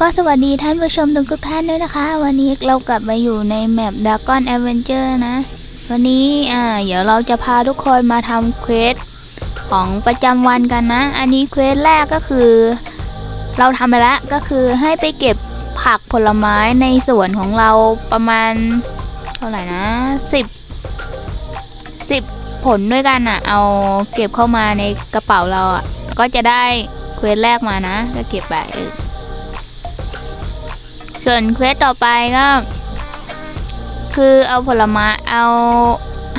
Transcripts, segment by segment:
ก็สวัสดีท่านผู้ชมทุกท่านด้วยนะคะ วันนี้เรากลับมาอยู่ในแมป Dragon Adventure นะ วันนี้อ่าเดี๋ยวเราจะพาทุกคนมาทำเควสของประจำวันกันนะ อันนี้เควสแรกก็คือ เราทำไปแล้วก็คือให้ไปเก็บผักผลไม้ในสวนของเราประมาณ เท่าไหร่นะสิบสิบผลด้วยกันอะ เอาเก็บเข้ามาในกระเป๋าเราอะก็จะได้เควสแรกมานะ ก็เก็บไปเออ ส่วนเควสต่อไปก็ คือเอาผลไม้เอา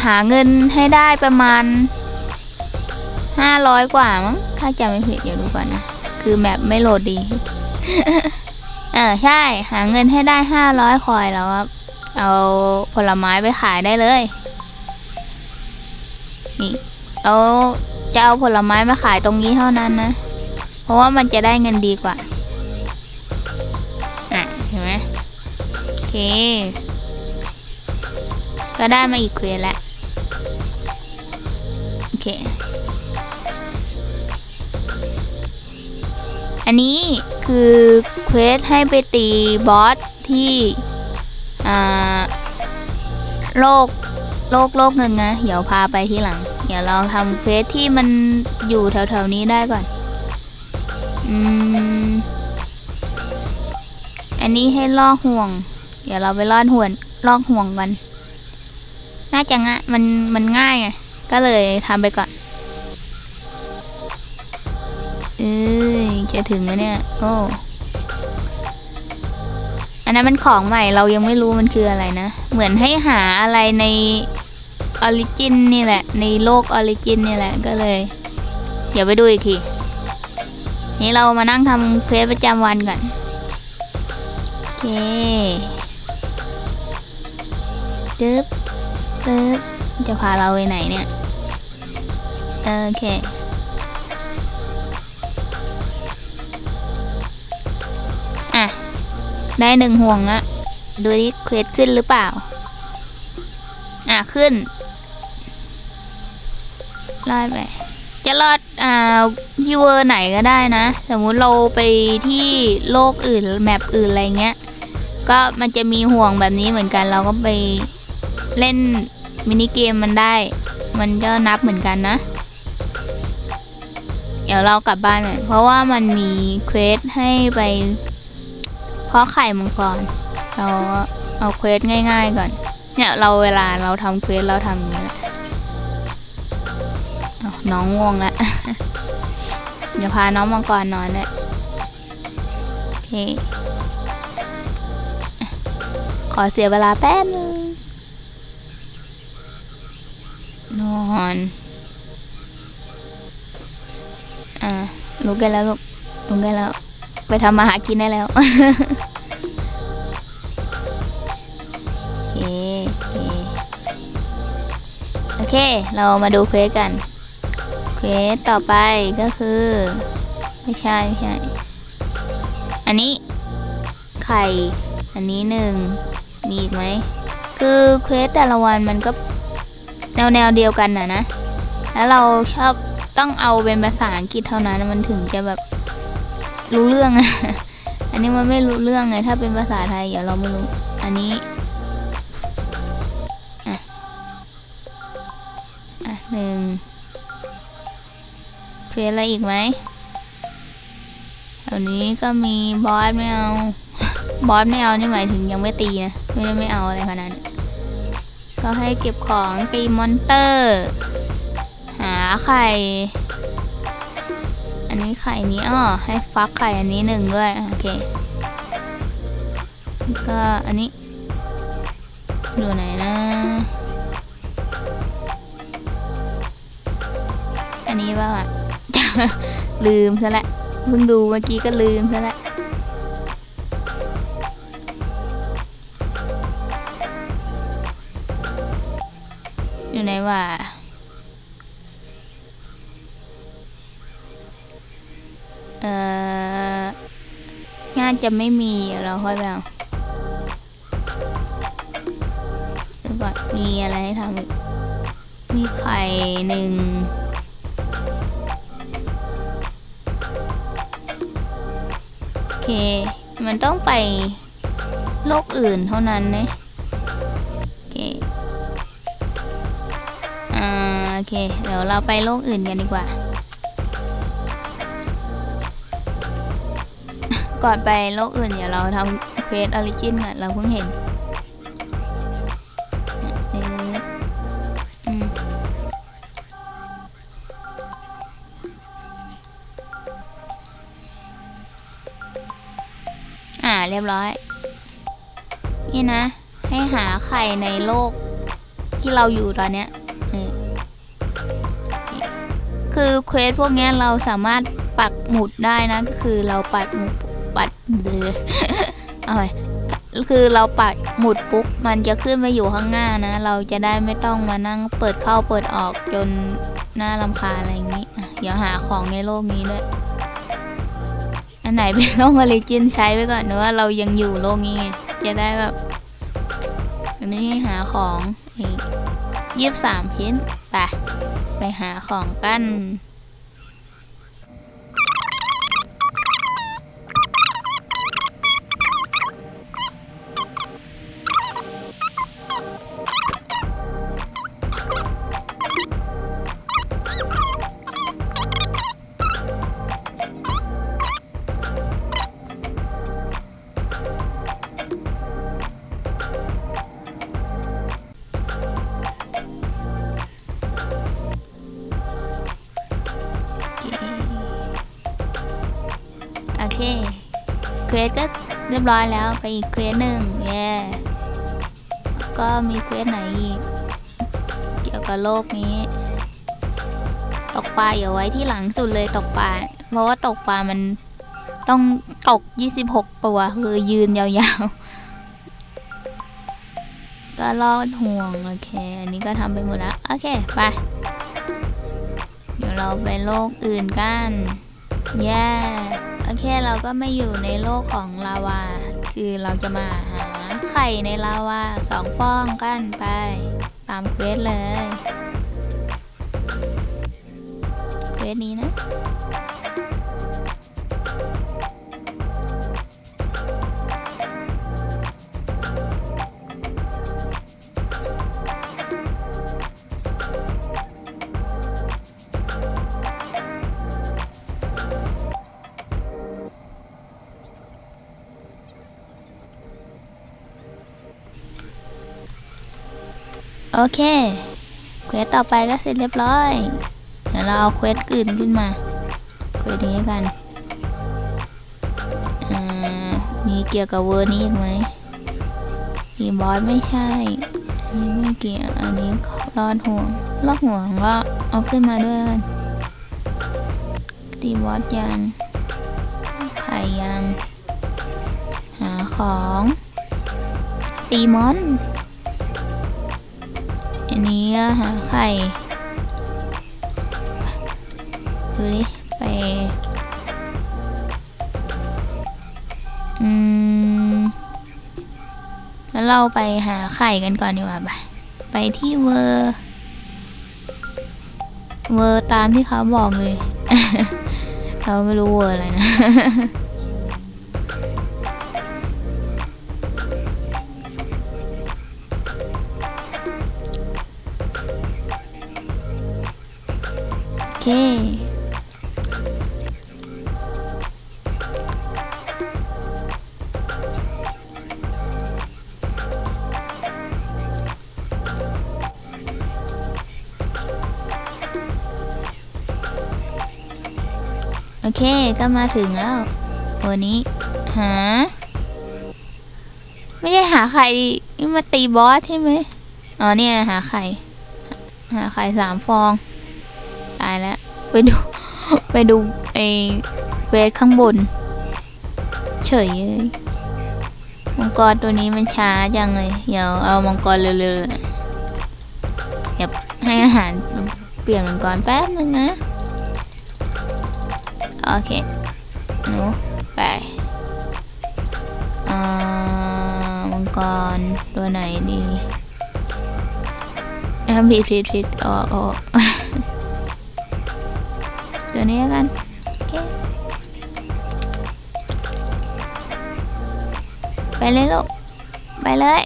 หาเงินให้ได้ประมาณห้าร้อยกว่ามั้งถ้าจำไม่ผิดเดี๋ยวดูก่อนนะ คือแมปไม่โหลดดีเออใช่ หาเงินให้ได้ห้าร้อยคอยแล้วครับ เอาผลไม้ไปขายได้เลยนี่เราจะเอาผลไม้มาขายตรงนี้เท่านั้นนะ เพราะว่ามันจะได้เงินดีกว่า ก็ได้มาอีกเควสแล้ว โอเค อันนี้คือเควสให้ไปตีบอสที่โลกโลกโลกหนึ่งนะ เดี๋ยวพาไปที่หลัง เดี๋ยวเราทำเควสที่มันอยู่แถวๆนี้ได้ก่อน อืม อันนี้ให้ลอกห่วง เดี๋ยวเราไปลอดห่วงลอกห่วงกัน น่าจะง่ายมันมันง่ายไงก็เลยทำไปก่อน เอ้ยจะถึงแล้วเนี่ย โอ้อันนั้นมันของใหม่เรายังไม่รู้มันคืออะไรนะ เหมือนให้หาอะไรในออริจินนี่แหละ ในโลกออริจินนี่แหละก็เลย เดี๋ยวไปดูอีกที นี่เรามานั่งทำเควสประจำวันก่อน โอเค จึ๊บจึ๊บจะพาเราไปไหนเนี่ย โอเค อะ ได้หนึ่งห่วงละดูดิเควสขึ้นหรือเปล่า อะ ขึ้น รอดไป จะรอด อ่าที่เวอร์ไหนก็ได้นะ สมมุติเราไปที่โลกอื่น แมปอื่นอะไรเงี้ย ก็มันจะมีห่วงแบบนี้เหมือนกันเราก็ไป เล่นมินิเกมมันได้ มันก็นับเหมือนกันนะ เดี๋ยวเรากลับบ้านเลยเพราะว่ามันมีเควสให้ไปเพาะไข่มังกร เราเอาเควสง่าย ๆก่อน เนี่ยเราเวลาเราทำเควสเราทำอย่างนี้แหละน้องง่วงแล้วเดี๋ยวพาน้องมังกรนอนด้วยโอเคอะขอเสียเวลาแป๊บนึง อนอ่าลุกกันแล้วลูกลุกกันแล้ว ไปทำมาหากินได้แล้วโอเคโอเคโอเค เรามาดูเควสกัน เควสต่อไปก็คือ ไม่ใช่ไม่ใช่ อันนี้ ไข่ อันนี้หนึ่ง มีอีกไหม คือเควสแต่ละวันมันก็ แนวแนวเดียวกันนะนะ แล้วเราชอบต้องเอาเป็นภาษาอังกฤษเท่านั้นมันถึงจะแบบรู้เรื่อง อันนี้มันไม่รู้เรื่องไง ถ้าเป็นภาษาไทยเดี๋ยวเราไม่รู้ อันนี้อะอะหนึ่งเควสอะไรอีกไหมแถวนี้ก็มีบอสไม่เอา บอสไม่เอานี่หมายถึงยังไม่ตีนะ ไม่ได้ไม่เอาอะไรขนาดนั้น ก็ให้เก็บของตีมอนเตอร์ หาไข่ อันนี้ไข่นี้อ้อให้ฟักไข่อันนี้หนึ่งด้วย โอเคก็อันนี้ ดูไหนนะ อันนี้ป่ะวะลืมซะและ้วเพิ่งดูเมื่อกี้ก็ลืมซะและ้ จะไม่มีเราค่อยไปเอาเดี๋ยวก่อนมีอะไรให้ทำอีกมีไข่หนึ่งโอเค มันต้องไปโลกอื่นเท่านั้นนะโอเคอ่าโอเค เดี๋ยวเราไปโลกอื่นกันดีกว่า ก่อนไปโลกอื่นเดี๋ยวเราทำเควสออริจินก่อนเราเพิ่งเห็นเอ๊ะอืมอ่าเรียบร้อย นี่นะ ให้หาไข่ในโลกที่เราอยู่ตอนเนี้ยคือเควสพวกนี้เราสามารถปักหมุดได้นะ ก็คือเราปัดหมุด ปัดเลเอาไว้คือเราปัดหมุดปุ๊บมันจะขึ้นมาอยู่ข้างหน้านะ เราจะได้ไม่ต้องมานั่งเปิดเข้าเปิดออกจนหน่าลำคาอะไรอย่างนี้อะเดี๋ยวหาของในโลกนี้ด้วย อันไหนเป็นโลกอริจินใช้ไว้ก่อนนะว่าเรายังอยู่โลกนี้ไงจะได้แบบ อันนี้หาของยี่สิบสามพินไปไปหาของกัน สก็เรียบร้อยแล้วไปอีกเควสหนึ่งเย่ก็มีเควสไหนอีก เกี่ยวกับโลกนี้ ตกปลาอย่าไว้ที่หลังสุดเลยตกปลา เพราะว่าตกปลามันต้องตก 26 ตัวคือยืนยาวๆ ก็ลอดห่วง โอเค อันนี้ก็ทำไปหมดแล้ว โอเค ไป เดี๋ยวเราไปโลกอื่นกัน แย่ โอเคเราก็ไม่อยู่ในโลกของลาวา คือเราจะมาหาไข่ในลาวาสองฟองกันไป ตามเควสเลยเควสนี้นะ โอเค เควสต่อไปก็เสร็จเรียบร้อย เดี๋ยวเราเอาเควสอื่นขึ้นมา เควสนี้กัน อ่า มีเกี่ยวกับเวอร์นี้อีกไหมอีบอสไม่ใช่ อันนี้ไม่เกี่ยว อันนี้รอดห่วงรอดห่วงก็เอาขึ้นมาด้วยกัน ตีบอสยังไข่ยัง หาของ ตีมอน อันนี้ก็หาไข่ดูดิไป อืม แล้วเราไปหาไข่กันก่อนดีกว่าไป ไปที่เวอร์เวอร์ตามที่เขาบอกเลย เราไม่รู้เวอร์อะไรนะ เคก็มาถึงแล้ววันนี้หา ไม่ได้หาไข่นี่มาตีบอสใช่ไหมอ๋อเนี่ยหาไข่ หาไข่สามฟอง ตายแล้ว ไปดู ไปดูไอเวสข้างบน เฉยเลยมังกรตัวนี้มันช้าจังเลย เดี๋ยวเอามังกรเร็วๆเลยเดี๋ยวให้อาหารเปลี่ยนมังกรแป๊บนึงนะ โอเค หนูไปอ่ามังกร ตัวไหนดีอะผิดผิดผิดออกออกตัวนี้กันไปเลยลูก ไปเลย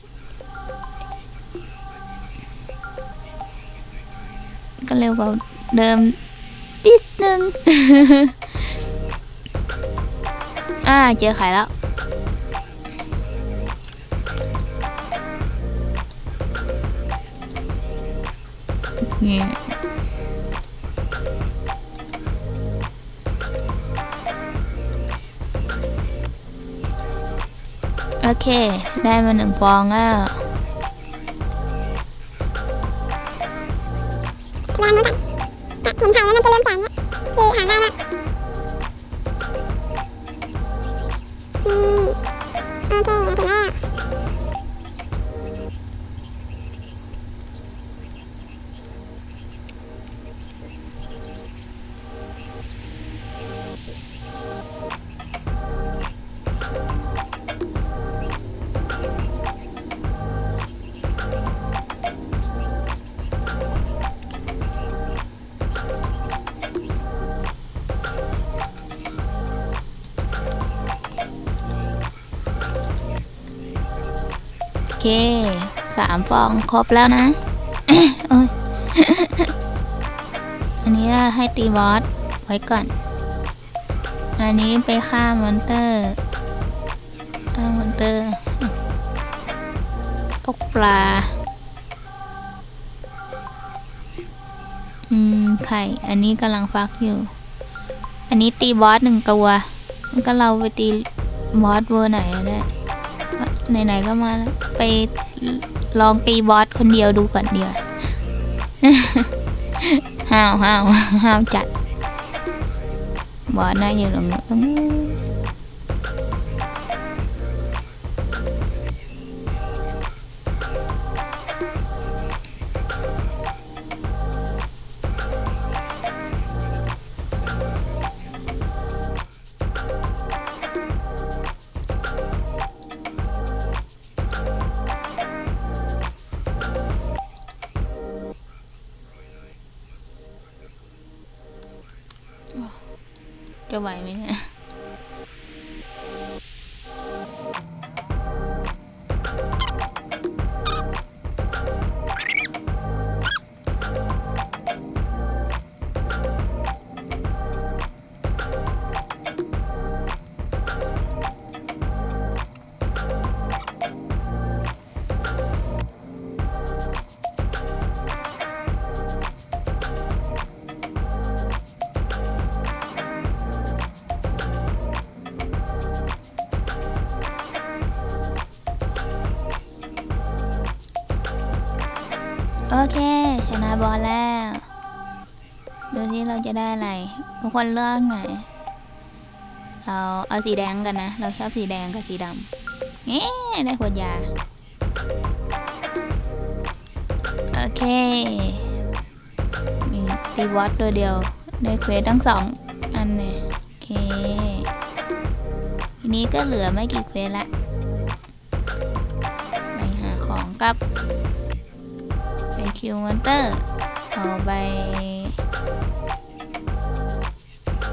ก็เร็วกว่าเดิมนิดนึง อ่าเจอไข่แล้ว เนี่ยโอเค ได้มาหนึ่งฟองแล้ววามฟองครบแล้วนะอ้ยอันนี้ให้ตีบอสไว้ก่อน อันนี้ไปฆ่ามอนเตอร์ฆ่ามอนเตอร์ตกปลา อืม ไข่ อันนี้กำลังฟักอยู่ อันนี้ตีบอสหนึ่งตัวก็เราไปตีบอสเวอร์ไหนอะเนี่ยไหนๆก็มาแล้วไป ลองตีบอสคนเดียวดูก่อนเดียวห้าวห้าวห้าวจัดบอสน่าอยู่ตรงนี้ จะไหวไหมเนี่ย โอเค ชนะบอลแล้ว ดูที่เราจะได้อะไร ทุกคนเลือกไหน เราเอาสีแดงกันนะ เราชอบสีแดงกับสีดำเอ๊ได้ขวดยา โอเคมีตีบอสตัวเดียว ได้เควสทั้งสองอันเนี่ยโอเค ทีนี้ก็เหลือไม่กี่เควสละ ไปหาของกับ คิวมอนเตอร์เอาไป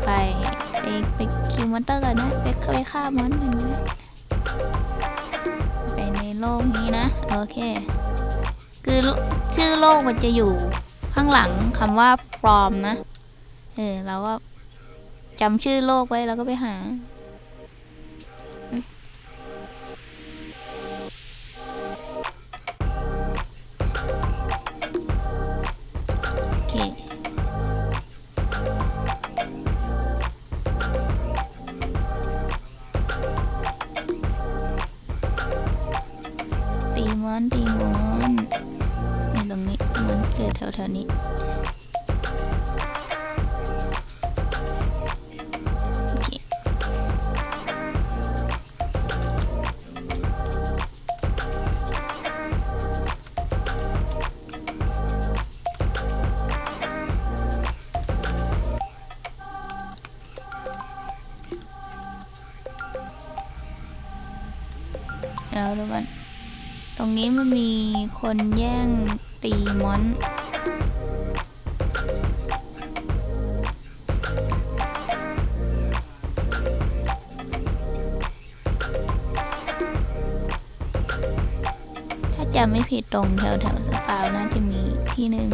ไปไปไปคิวมอนเตอร์กันนะไปไปฆ่ามอนกันนะไปในโลกนี้นะโอเคคือชื่อโลกมันจะอยู่ข้างหลังคำว่า from นะเออเราก็จำชื่อโลกไว้แล้วก็ไปหา ยวดูกัน ตรงนี้มันมีคนแย่งตีมอน ถ้าจำไม่ผิดตรงแถวแถวสปาวน่าจะมีที่หนึ่ง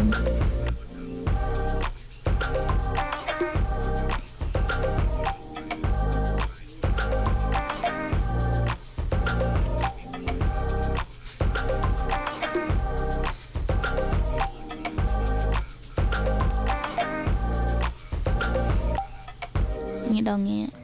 นี่ต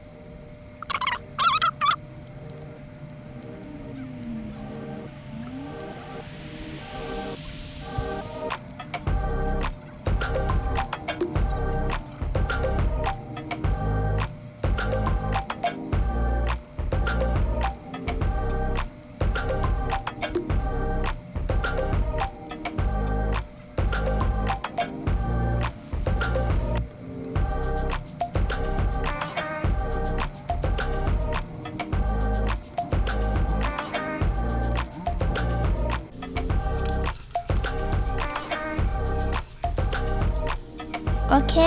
โอเค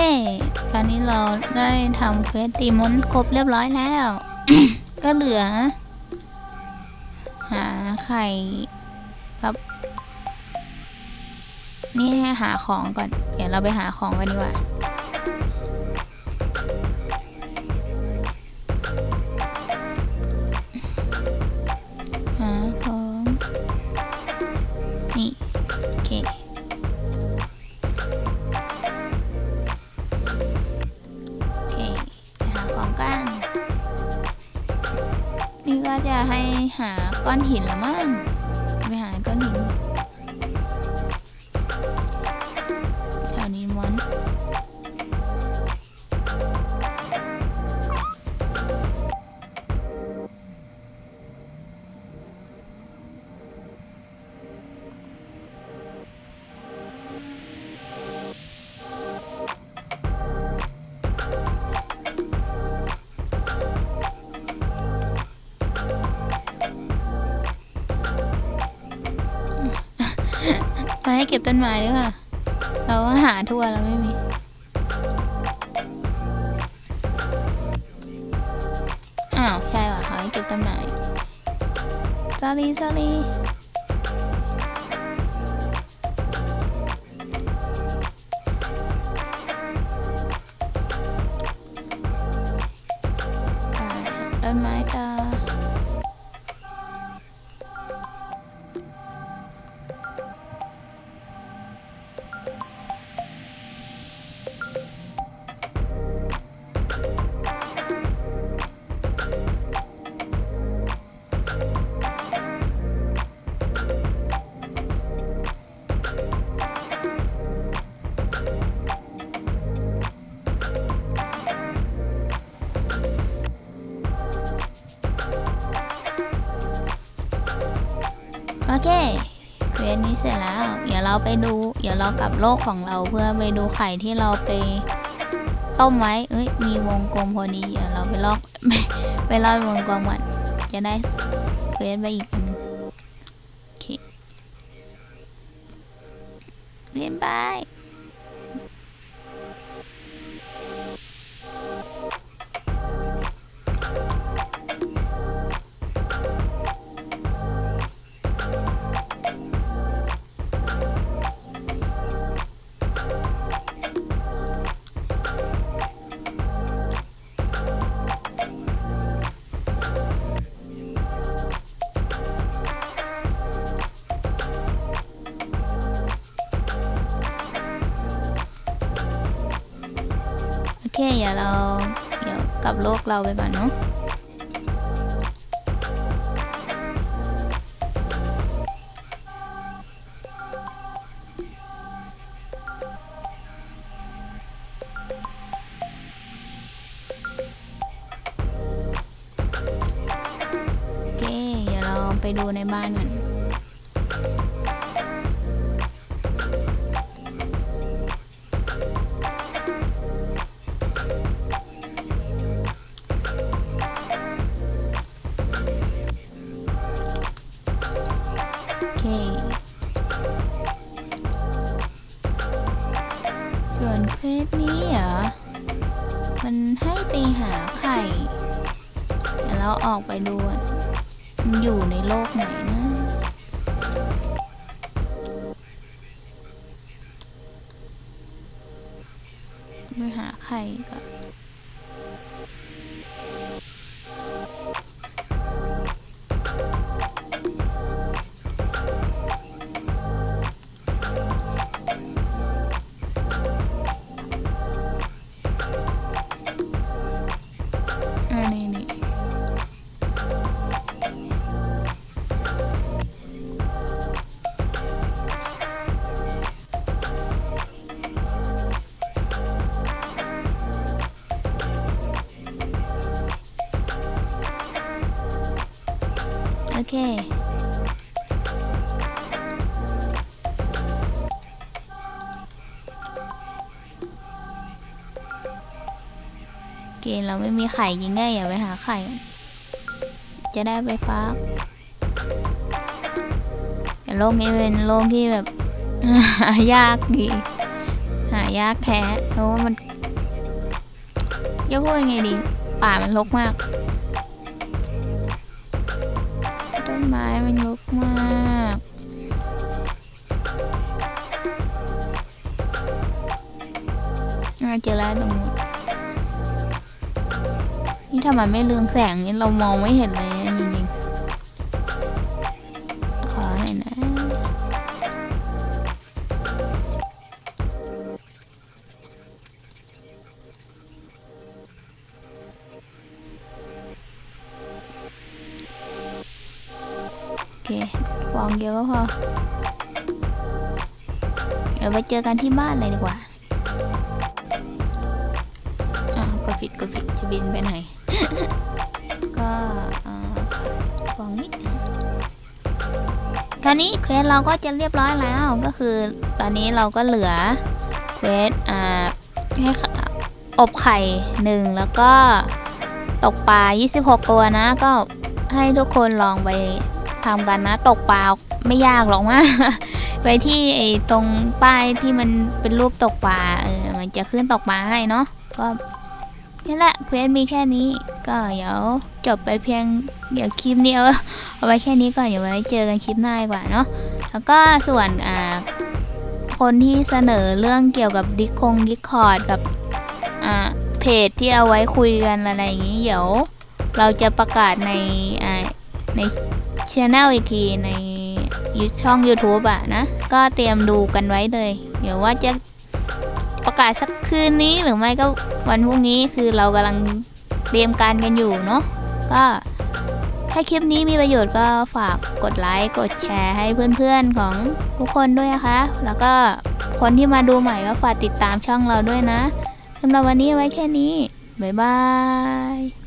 ตอนนี้เราได้ทำเควสตีมอนครบเรียบร้อยแล้ว ก็เหลือ หาไข่ครับ นี่ให้หาของก่อน เดี๋ยวเราไปหาของกันดีกว่า จะให้หาก้อนหินละมั้ง ก็บต้นไม้ด้วยค่ะ เราหาทั่วแล้วไม่มี อ้าว ใช่ว่ะเขาให้เก็บต้นไม้ซาลีซาลี เคเควสนี้เสร็จแล้ว เดี๋ยวเราไปดู เดี๋ยวเรากลับโลกของเราเพื่อไปดูไข่ที่เราไปต้มไว้ เอ้ย มีวงกลมพอดี เดี๋ยวเราไปลอก ไปลอกวงกลมก่อนจะได้เควสไปอีก กับโลกเราไปก่อนเนาะ เราไม่มีไข่ยิงได้อย่าไปหาไข่ จะได้ไปฟักแต่โลกนี้เป็นโลกที่แบบหายากดีหายากแท้เพราะว่ามันจะพูดยังไงดี ป่ามันรกมาก ต้นไม้มันรกมากอ่าเจอแล้วตรง นู้นนี่ถ้ามันไม่เรืองแสงนี่เรามองไม่เห็นเลยจริงๆขอใหน่อยนะ โอเคฟองเดียวก็พอ เดี๋ยวไปเจอกันที่บ้านเลยดีกว่าอ้าวกดผิดกดผิดจะบินไปไหน ก็เอ่องนี้คราวนี้เควสเราก็จะเรียบร้อยแล้วก็คือ ตอนนี้เราก็เหลือเควสอ่าให้อบไข่หนึ่งแล้วก็ตกปลา 26 ตัวนะ ก็ให้ทุกคนลองไปทำกันนะ ตกปลาไม่ยากหรอกมาไปที่ไอ้ตรงป้ายที่มันเป็นรูปตกปลาเออมันจะขึ้นตกปลาให้เนาะก็นี่แหละเควสมีแค่นี้ ก็เดี๋ยวจบไปเพียงเดี๋ยวคลิปนี้เอาเอาไว้แค่นี้ก่อนเดี๋ยวไว้เจอกันคลิปหน้าดีกว่าเนาะแล้วก็ส่วนอ่าคนที่เสนอเรื่องเกี่ยวกับดิคงดิคอร์ดกับอ่าเพจที่เอาไว้คุยกันอะไรอย่างนี้เดี๋ยวเราจะประกาศในอ่าในช anel อีกทีในช่อง YouTube อะนะ ก็เตรียมดูกันไว้เลย เดี๋ยวว่าจะประกาศสักคืนนี้หรือไม่ก็วันพรุ่งนี้คือเรากำลัง เตรียมการกันอยู่เนาะก็ถ้าคลิปนี้มีประโยชน์ก็ฝากกดไลค์กดแชร์ให้เพื่อนๆของทุกคนด้วยนะคะ แล้วก็คนที่มาดูใหม่ก็ฝากติดตามช่องเราด้วยนะสำหรับวันนี้ไว้แค่นี้ บ๊ายบาย